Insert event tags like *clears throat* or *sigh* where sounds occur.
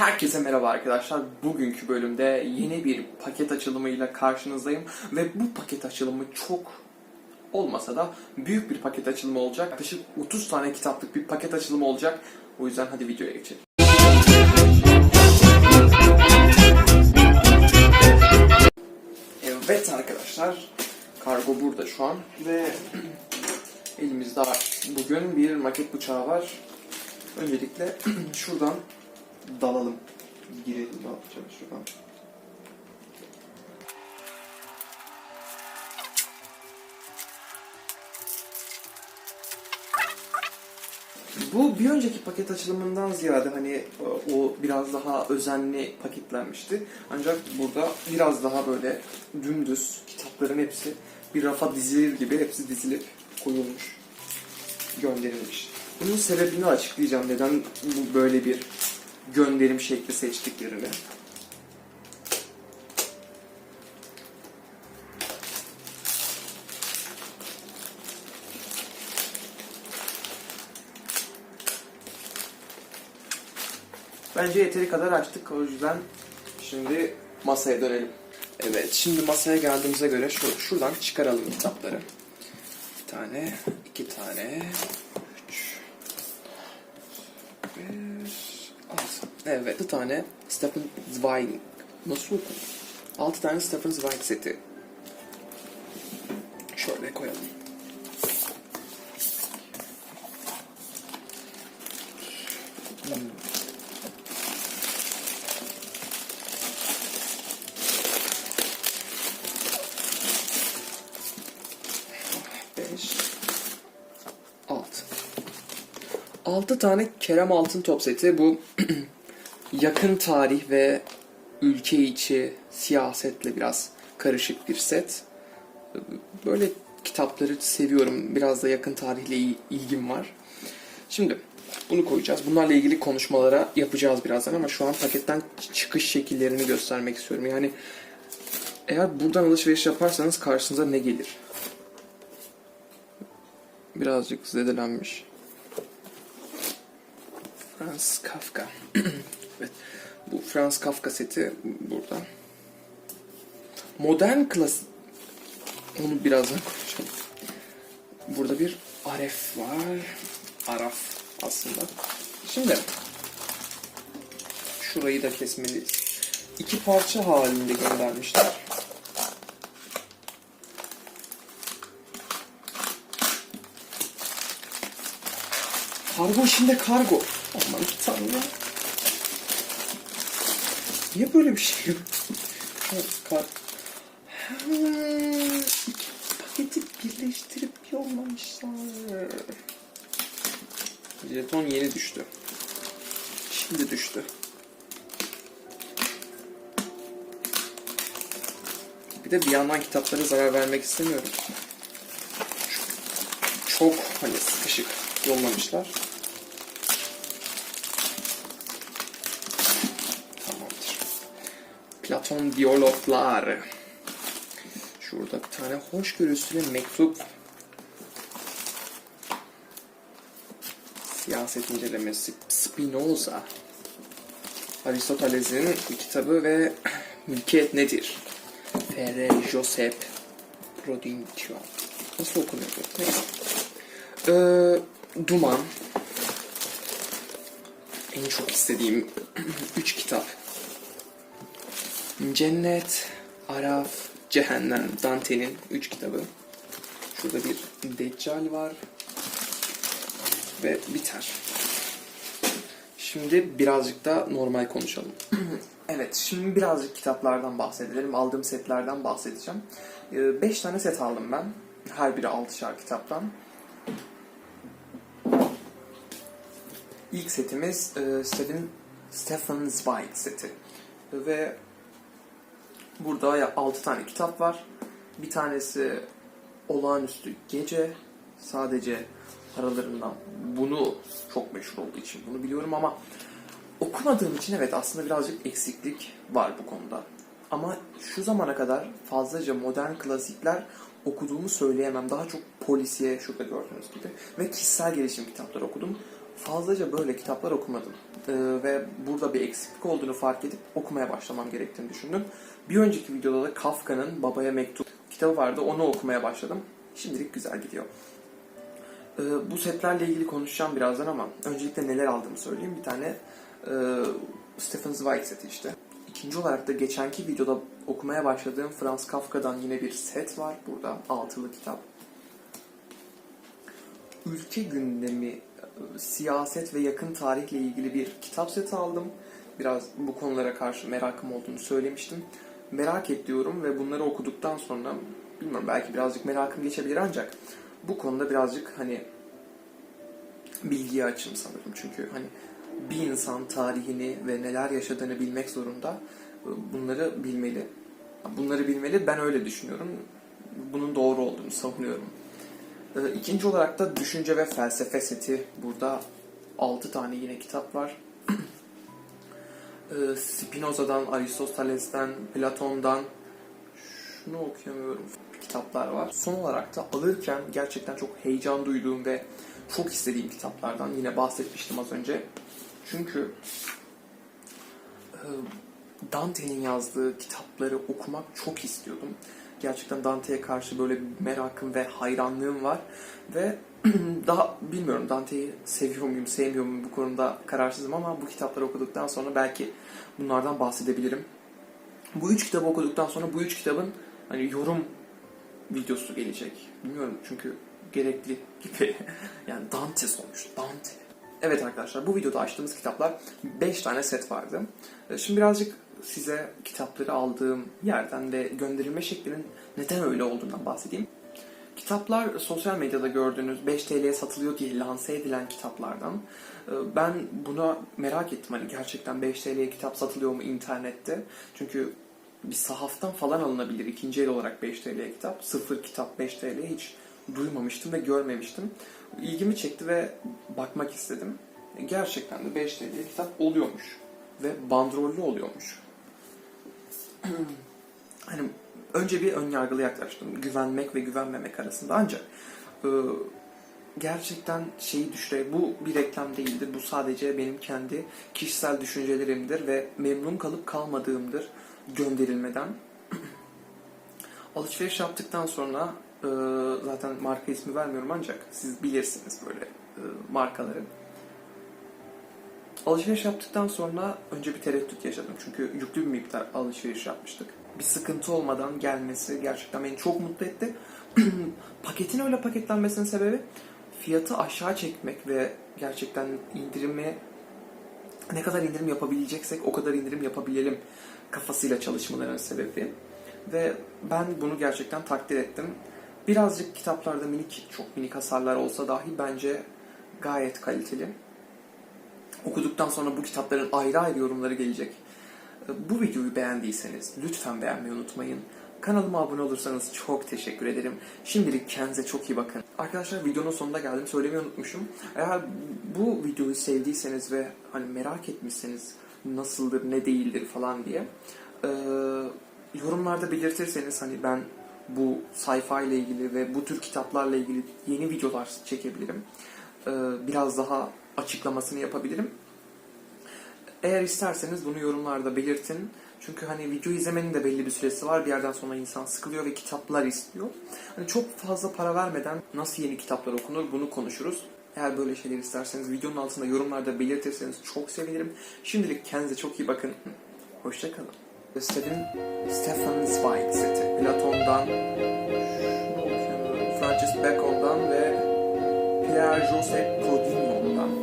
Herkese merhaba arkadaşlar. Bugünkü bölümde yeni bir paket açılımıyla karşınızdayım. Ve bu paket açılımı çok olmasa da büyük bir paket açılımı olacak. Yaklaşık 30 tane kitaplık bir paket açılımı olacak. O yüzden hadi videoya geçelim. Evet arkadaşlar. Kargo burada şu an ve *clears throat* elimizde bugün bir maket bıçağı var. Öncelikle *clears throat* şuradan dalalım. Girelim ne yapacağız şuradan. Bu bir önceki paket açılımından ziyade hani o biraz daha özenli paketlenmişti. Ancak burada biraz daha böyle dümdüz kitapların hepsi bir rafa dizilir gibi hepsi dizilip koyulmuş, gönderilmiş. Bunun sebebini açıklayacağım. Neden bu böyle bir gönderim şekli seçtiklerini. Bence yeteri kadar açtık. O yüzden şimdi masaya dönelim. Evet, şimdi masaya geldiğimize göre şu, şuradan çıkaralım kitapları. Bir tane, iki tane, üç, beş, altı. Evet, bir tane Stephen Zweig. Nasıl okunuyor? Altı tane Stephen Zweig seti. Şöyle koyalım. Beş, altı. Altı tane Kerem Altın Top seti. Bu *clears throat* yakın tarih ve ülke içi siyasetle biraz karışık bir set. Böyle kitapları seviyorum. Biraz da yakın tarihle il- ilgim var. Şimdi bunu koyacağız. Bunlarla ilgili konuşmalara yapacağız birazdan ama şu an paketten çıkış şekillerini göstermek istiyorum. Yani eğer buradan alışveriş yaparsanız karşınıza ne gelir? Birazcık zedelenmiş. Franz Kafka. *clears throat* evet. Bu Franz Kafka seti burada. Modern klasik. Onu birazdan konuşalım. Burada bir Aref var. Araf aslında. Şimdi şurayı da kesmeliyiz. İki parça halinde göndermişler. Kargo içinde kargo. Aman tanrım. Niye böyle bir şey yok? *laughs* Kar... İki paketi birleştirip yollamışlar. Jeton yeni düştü. Şimdi düştü. Bir de bir yandan kitaplara zarar vermek istemiyorum. Çok hani sıkışık yollamışlar. Platon diyaloglar. Şurada bir tane hoşgörüsü ve mektup. Siyaset incelemesi Spinoza. Aristoteles'in kitabı ve *clears throat* mülkiyet nedir? Ferre Josep Prodintio. Nasıl okunuyor? Neyse. Ee, Duman. En çok istediğim *clears throat* üç kitap. Cennet, Araf, Cehennem, Dante'nin üç kitabı. Şurada bir Deccal var. Ve biter. Şimdi birazcık da normal konuşalım. *clears throat* evet, şimdi birazcık kitaplardan bahsedelim. Aldığım setlerden bahsedeceğim. 5 tane set aldım ben. Her biri 6'şar kitaptan. İlk setimiz e, Stephen, Stephen Zweig seti. Ve burada 6 tane kitap var. Bir tanesi Olağanüstü Gece. Sadece aralarından bunu çok meşhur olduğu için bunu biliyorum ama okumadığım için evet aslında birazcık eksiklik var bu konuda. Ama şu zamana kadar fazlaca modern klasikler okuduğumu söyleyemem. Daha çok polisiye şurada gördüğünüz gibi ve kişisel gelişim kitapları okudum. Fazlaca böyle kitaplar okumadım. Ee, ve burada bir eksiklik olduğunu fark edip okumaya başlamam gerektiğini düşündüm. Bir önceki videoda da Kafka'nın Babaya Mektup kitabı vardı. Onu okumaya başladım. Şimdilik güzel gidiyor. Ee, bu setlerle ilgili konuşacağım birazdan ama öncelikle neler aldığımı söyleyeyim. Bir tane e, Stephen Zweig seti işte. İkinci olarak da geçenki videoda okumaya başladığım Franz Kafka'dan yine bir set var burada. Altılı kitap. Ülke gündemi, siyaset ve yakın tarihle ilgili bir kitap seti aldım. Biraz bu konulara karşı merakım olduğunu söylemiştim. Merak ediyorum ve bunları okuduktan sonra bilmiyorum belki birazcık merakım geçebilir ancak bu konuda birazcık hani bilgiye açım sanırım. Çünkü hani bir insan tarihini ve neler yaşadığını bilmek zorunda. Bunları bilmeli. Bunları bilmeli. Ben öyle düşünüyorum. Bunun doğru olduğunu savunuyorum. Ee, İkinci olarak da düşünce ve felsefe seti. Burada 6 tane yine kitap var. *clears throat* Ee, Spinoza'dan, Aristoteles'ten, Platon'dan şunu okuyamıyorum kitaplar var. Son olarak da alırken gerçekten çok heyecan duyduğum ve çok istediğim kitaplardan yine bahsetmiştim az önce. Çünkü e, Dante'nin yazdığı kitapları okumak çok istiyordum. Gerçekten Dante'ye karşı böyle bir merakım ve hayranlığım var. Ve *clears throat* daha bilmiyorum Dante'yi seviyor muyum, sevmiyor muyum bu konuda kararsızım ama bu kitapları okuduktan sonra belki bunlardan bahsedebilirim. Bu üç kitabı okuduktan sonra bu üç kitabın hani yorum videosu gelecek. Bilmiyorum çünkü gerekli gibi. *laughs* yani Dante sonuç, Dante. Evet arkadaşlar bu videoda açtığımız kitaplar 5 tane set vardı. Şimdi birazcık size kitapları aldığım yerden ve gönderilme şeklinin neden öyle olduğundan bahsedeyim. Kitaplar sosyal medyada gördüğünüz 5 TL'ye satılıyor diye lanse edilen kitaplardan. Ee, Ben buna merak ettim hani gerçekten 5 TL'ye kitap satılıyor mu internette? Çünkü bir sahaftan falan alınabilir ikinci el olarak 5 TL'ye kitap. Sıfır kitap 5 TL'ye hiç duymamıştım ve görmemiştim. İlgimi çekti ve bakmak istedim. Gerçekten de 5 TL'ye kitap oluyormuş. Ve bandrollü oluyormuş. *clears throat* hani önce bir ön yargılı yaklaştım. Güvenmek ve güvenmemek arasında ancak e, gerçekten şeyi düşüre bu bir reklam değildir. Bu sadece benim kendi kişisel düşüncelerimdir ve memnun kalıp kalmadığımdır gönderilmeden. *clears throat* Alışveriş yaptıktan sonra e, zaten marka ismi vermiyorum ancak siz bilirsiniz böyle e, markaları. Alışveriş yaptıktan sonra önce bir tereddüt yaşadım. Çünkü yüklü bir miktar alışveriş yapmıştık. Bir sıkıntı olmadan gelmesi gerçekten beni çok mutlu etti. *clears throat* Paketin öyle paketlenmesinin sebebi fiyatı aşağı çekmek ve gerçekten indirimi ne kadar indirim yapabileceksek o kadar indirim yapabilelim kafasıyla çalışmaların sebebi. Ve ben bunu gerçekten takdir ettim. Birazcık kitaplarda minik, çok minik hasarlar olsa dahi bence gayet kaliteli. Okuduktan sonra bu kitapların ayrı ayrı yorumları gelecek. Bu videoyu beğendiyseniz lütfen beğenmeyi unutmayın. Kanalıma abone olursanız çok teşekkür ederim. Şimdilik kendinize çok iyi bakın. Arkadaşlar videonun sonuna geldim. Söylemeyi unutmuşum. Eğer bu videoyu sevdiyseniz ve hani merak etmişseniz nasıldır, ne değildir falan diye e, yorumlarda belirtirseniz hani ben bu sayfa ile ilgili ve bu tür kitaplarla ilgili yeni videolar çekebilirim. E, biraz daha açıklamasını yapabilirim. Eğer isterseniz bunu yorumlarda belirtin. Çünkü hani video izlemenin de belli bir süresi var. Bir yerden sonra insan sıkılıyor ve kitaplar istiyor. Hani çok fazla para vermeden nasıl yeni kitaplar okunur bunu konuşuruz. Eğer böyle şeyler isterseniz videonun altında yorumlarda belirtirseniz çok sevinirim. Şimdilik kendinize çok iyi bakın. *laughs* Hoşçakalın. Stephen, Stefan Zweig seti. Platon'dan, Francis Bacon'dan ve Pierre Joseph Prodigno'dan.